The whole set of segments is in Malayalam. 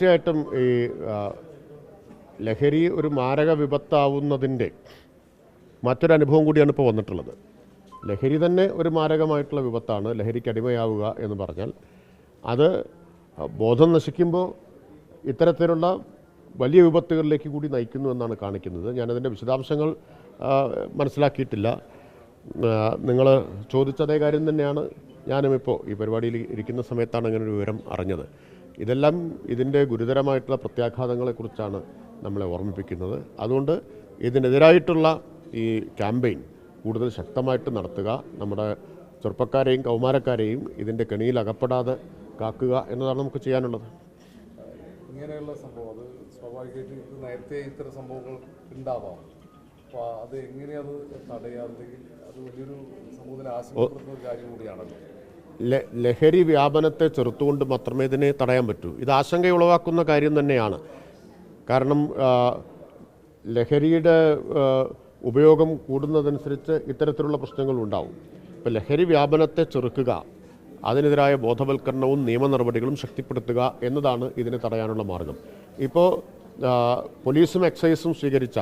തീർച്ചയായിട്ടും ഈ ലഹരി ഒരു മാരക വിപത്താവുന്നതിന്റെ മറ്റൊരു അനുഭവം കൂടിയാണ് ഇപ്പോൾ വന്നിട്ടുള്ളത്. ലഹരി തന്നെ ഒരു മാരകമായിട്ടുള്ള വിപത്താണ്. ലഹരിക്ക് അടിമയാവുക എന്ന് പറഞ്ഞാൽ അത് ബോധം നശിക്കുമ്പോൾ ഇത്തരത്തിലുള്ള വലിയ വിപത്തുകളിലേക്ക് കൂടി നയിക്കുന്നു എന്നാണ് കാണിക്കുന്നത്. ഞാനതിന്റെ വിശദാംശങ്ങൾ മനസ്സിലാക്കിയിട്ടില്ല. നിങ്ങൾ ചോദിച്ച അതേ കാര്യം തന്നെയാണ് ഞാനും ഇപ്പോൾ ഈ പരിപാടിയിൽ ഇരിക്കുന്ന സമയത്താണ് അങ്ങനെ ഒരു വിവരം അറിഞ്ഞത്. ഇതെല്ലാം ഇതിന്റെ ഗുരുതരമായിട്ടുള്ള പ്രത്യാഘാതങ്ങളെക്കുറിച്ചാണ് നമ്മളെ ഓർമ്മിപ്പിക്കുന്നത്. അതുകൊണ്ട് ഇതിനെതിരായിട്ടുള്ള ഈ ക്യാമ്പയിൻ കൂടുതൽ ശക്തമായിട്ട് നടത്തുക നമ്മുടെ ചെറുപ്പക്കാരെയും കൗമാരക്കാരെയും ഇതിന്റെ കെണിയിൽ അകപ്പെടാതെ കാക്കുക എന്നതാണ് നമുക്ക് ചെയ്യാനുള്ളത്. ഇങ്ങനെയുള്ള സംഭവം അത് സ്വാഭാവികമായിട്ട് നേരത്തെ ഇത്തരം സംഭവങ്ങൾ ഉണ്ടാവാം. അപ്പോൾ അത് എങ്ങനെയത് തടയാമെങ്കിൽ അത് വലിയൊരു സമൂഹത്തിന് ആശങ്കപ്പെടുന്ന ഒരു കാര്യം കൂടിയാണല്ലോ. ലഹരി വ്യാപനത്തെ ചെറുത്തുകൊണ്ട് മാത്രമേ ഇതിനെ തടയാൻ പറ്റൂ. ഇത് ആശങ്കയുളവാക്കുന്ന കാര്യം തന്നെയാണ്. കാരണം ലഹരിയുടെ ഉപയോഗം കൂടുന്നതനുസരിച്ച് ഇത്തരത്തിലുള്ള പ്രശ്നങ്ങൾ ഉണ്ടാവും. ഇപ്പോൾ ലഹരി വ്യാപനത്തെ ചെറുക്കുക അതിനെതിരായ ബോധവൽക്കരണവും നിയമ നടപടികളും ശക്തിപ്പെടുത്തുക എന്നതാണ് ഇതിനെ തടയാനുള്ള മാർഗം. ഇപ്പോൾ പോലീസും എക്സൈസും സ്വീകരിച്ച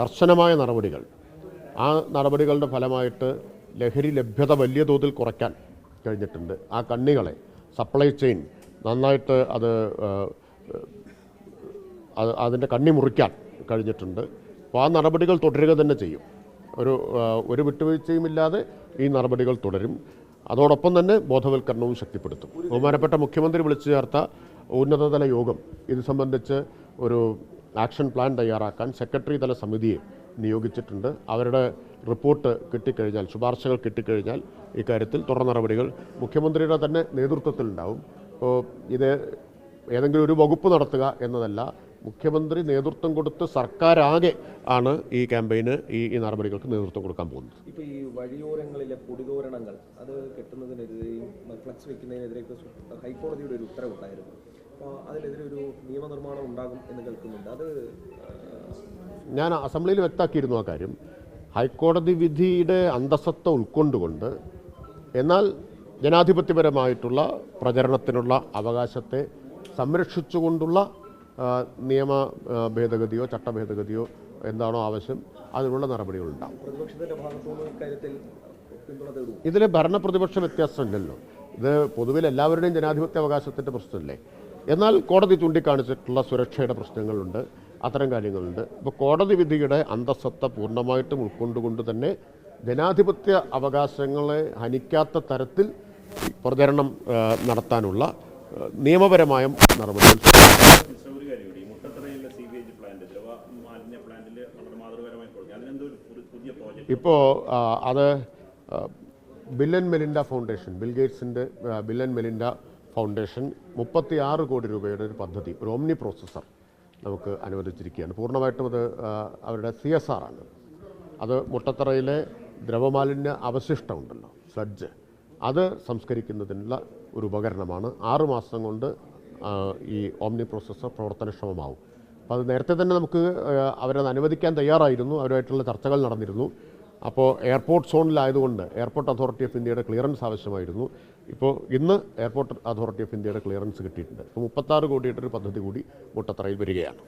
കർശനമായ നടപടികൾ ആ നടപടികളുടെ ഫലമായിട്ട് ലഹരി ലഭ്യത വലിയ തോതിൽ കുറയ്ക്കാൻ കഴിഞ്ഞിട്ടുണ്ട്. ആ കണ്ണികളെ സപ്ലൈ ചെയിൻ നന്നായിട്ട് അത് അതിന്റെ കണ്ണി മുറിക്കാൻ കഴിഞ്ഞിട്ടുണ്ട്. അപ്പോൾ ആ നടപടികൾ തുടരുക തന്നെ ചെയ്യും. ഒരു ഒരു ഒരു വിട്ടുവീഴ്ചയുമില്ലാതെ ഈ നടപടികൾ തുടരും. അതോടൊപ്പം തന്നെ ബോധവൽക്കരണവും ശക്തിപ്പെടുത്തും. ബഹുമാനപ്പെട്ട മുഖ്യമന്ത്രി വിളിച്ചു ചേർത്ത ഉന്നതതല യോഗം ഇത് സംബന്ധിച്ച് ഒരു ആക്ഷൻ പ്ലാൻ തയ്യാറാക്കാൻ സെക്രട്ടറി തല സമിതിയെ നിയോഗിച്ചിട്ടുണ്ട്. അവരുടെ റിപ്പോർട്ട് കിട്ടിക്കഴിഞ്ഞാൽ ശുപാർശകൾ കിട്ടിക്കഴിഞ്ഞാൽ ഇക്കാര്യത്തിൽ തുടർ നടപടികൾ മുഖ്യമന്ത്രിയുടെ തന്നെ നേതൃത്വത്തിലുണ്ടാവും. അപ്പോൾ ഇത് ഏതെങ്കിലും ഒരു വകുപ്പ് നടത്തുക എന്നതല്ല മുഖ്യമന്ത്രി നേതൃത്വം കൊടുത്ത് സർക്കാരാകെ ആണ് ഈ ക്യാമ്പയിന് ഈ ഈ നടപടികൾക്ക് നേതൃത്വം കൊടുക്കാൻ പോകുന്നത്. ഇപ്പോൾ ഈ വഴിയോരങ്ങളിലെ പൊടിതോരണങ്ങൾ അത് കെട്ടുന്നതിനെതിരെയും ഫ്ലക്സ് വെക്കുന്നതിനെതിരെയൊക്കെ ഹൈക്കോടതിയുടെ ഒരു ഉത്തരവുണ്ടായിരുന്നു. അപ്പോൾ ഒരു നിയമനിർമ്മാണം ഉണ്ടാകും എന്ന് കേൾക്കുന്നുണ്ട്. അത് ഞാൻ അസംബ്ലിയിൽ വ്യക്തമാക്കിയിരുന്നു ആ കാര്യം. ഹൈക്കോടതി വിധിയുടെ അന്തസത്ത ഉൾക്കൊണ്ടുകൊണ്ട് എന്നാൽ ജനാധിപത്യപരമായിട്ടുള്ള പ്രചരണത്തിനുള്ള അവകാശത്തെ സംരക്ഷിച്ചുകൊണ്ടുള്ള നിയമ ഭേദഗതിയോ ചട്ട ഭേദഗതിയോ എന്താണോ ആവശ്യം അതിനുള്ള നടപടികളുണ്ടാവും ഇതിൽ ഭരണപ്രതിപക്ഷ വ്യത്യാസമില്ലല്ലോ. ഇത് പൊതുവിൽ എല്ലാവരുടെയും ജനാധിപത്യ അവകാശത്തിന്റെ പ്രശ്നമല്ലേ? എന്നാൽ കോടതി ചൂണ്ടിക്കാണിച്ചിട്ടുള്ള സുരക്ഷയുടെ പ്രശ്നങ്ങളുണ്ട് അത്തരം കാര്യങ്ങളുണ്ട്. ഇപ്പോൾ കോടതി വിധിയുടെ അന്തസ്സത്ത പൂർണമായിട്ടും ഉൾക്കൊണ്ടുകൊണ്ട് തന്നെ ജനാധിപത്യ അവകാശങ്ങളെ ഹനിക്കാത്ത തരത്തിൽ പ്രചരണം നടത്താനുള്ള നിയമപരമായ നടപടികൾ ഇപ്പോൾ അത് Bill and Bill and Melinda foundation Bill ഗേറ്റ്സിന്റെ ആ, ബിൽ ആൻഡ് മെലിൻഡ ഫൗണ്ടേഷൻ മുപ്പത്തി ആറ് കോടി രൂപയുടെ ഒരു പദ്ധതി ഒരു ഓംനി പ്രോസസ്സർ നമുക്ക് അനുവദിച്ചിരിക്കുകയാണ്. പൂർണമായിട്ടും അത് അവരുടെ സി എസ് ആർ ആണ്. അത് മുട്ടത്തറയിലെ ദ്രവമാലിന്യ അവശിഷ്ടമുണ്ടല്ലോ സ്ലഡ്ജ് അത് സംസ്കരിക്കുന്നതിനുള്ള ഒരു ഉപകരണമാണ്. ആറ് മാസം കൊണ്ട് ഈ ഓംനി പ്രോസസ്സർ പ്രവർത്തനക്ഷമമാവും. അപ്പോൾ അത് നേരത്തെ തന്നെ നമുക്ക് അവരത് അനുവദിക്കാൻ തയ്യാറായിരുന്നു. അവരുമായിട്ടുള്ള ചർച്ചകൾ നടന്നിരുന്നു. അപ്പോൾ എയർപോർട്ട് സോണിലായതുകൊണ്ട് എയർപോർട്ട് അതോറിറ്റി ഓഫ് ഇന്ത്യയുടെ ക്ലിയറൻസ് ആവശ്യമായിരുന്നു. ഇപ്പോൾ ഇന്ന് എയർപോർട്ട് അതോറിറ്റി ഓഫ് ഇന്ത്യയുടെ ക്ലിയറൻസ് കിട്ടിയിട്ടുണ്ട്. ഇപ്പോൾ മുപ്പത്താറ് കോടിയുടെ ഒരു പദ്ധതി കൂടി മുട്ടത്തറയിൽ വരികയാണ്.